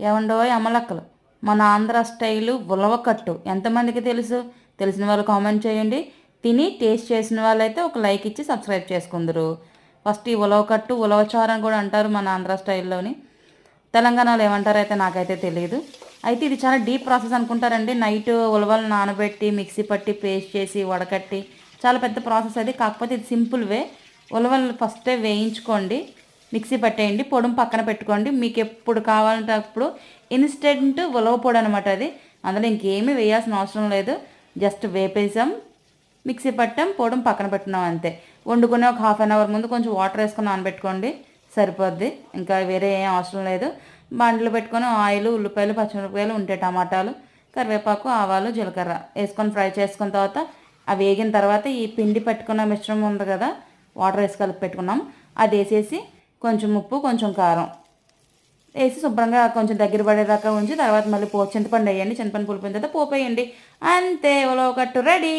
ఏమండో అమలక్కలు మన ఆంధ్ర స్టైలు ఉలవకట్టు. ఎంతమందికి తెలుసు? తెలిసిన వాళ్ళు కామెంట్ చేయండి. తిని టేస్ట్ చేసిన వాళ్ళైతే ఒక లైక్ ఇచ్చి సబ్స్క్రైబ్ చేసుకుందరు. ఫస్ట్ ఈ ఉలవకట్టు ఉలవచారు అని కూడా అంటారు మన ఆంధ్ర స్టైల్లోని. తెలంగాణలో ఏమంటారో అయితే నాకైతే తెలియదు అయితే ఇది చాలా డీప్ ప్రాసెస్ అనుకుంటారండి. నైట్ ఉలవలు నానబెట్టి మిక్సీ పట్టి పేస్ట్ చేసి వడకట్టి. చాలా పెద్ద ప్రాసెస్ అది. కాకపోతే ఇది సింపుల్ వే ఉలవలు ఫస్టే వేయించుకోండి. మిక్సీ పట్టేయండి పొడుం పక్కన పెట్టుకోండి. మీకు ఎప్పుడు కావాలంటే అప్పుడు ఇన్స్టెంట్ ఉలవ పొడి అనమాట అది. అందులో ఇంకేమీ వేయాల్సిన అవసరం లేదు. జస్ట్ వేపేసాం మిక్సీ పట్టాం పొడం పక్కన పెట్టున్నాం అంతే. వండుకునే ఒక హాఫ్ అన్ అవర్ ముందు కొంచెం వాటర్ వేసుకొని నానబెట్టుకోండి. సరిపోద్ది. ఇంకా వేరే ఏం అవసరం లేదు. బండ్లు పెట్టుకొని ఆయిల్ ఉల్లిపాయలు పచ్చిమిరపకాయలు ఉంటే టమాటాలు కరివేపాకు ఆవాలు జీలకర్ర వేసుకొని ఫ్రై చేసుకున్న తర్వాత అవి వేగిన తర్వాత ఈ పిండి పెట్టుకున్న మిశ్రమం ఉంది కదా వాటర్ వేసి కలిపి పెట్టుకున్నాం. అది వేసేసి కొంచెం ఉప్పు కొంచెం కారం. వేసి శుభ్రంగా కొంచెం దగ్గర పడేదాకా ఉంచి తర్వాత మళ్ళీ పో చింతపండు వేయండి. చింతపండు పులిపోయిన తర్వాత పోపు వేయండి. అంతే ఉలవ రెడీ.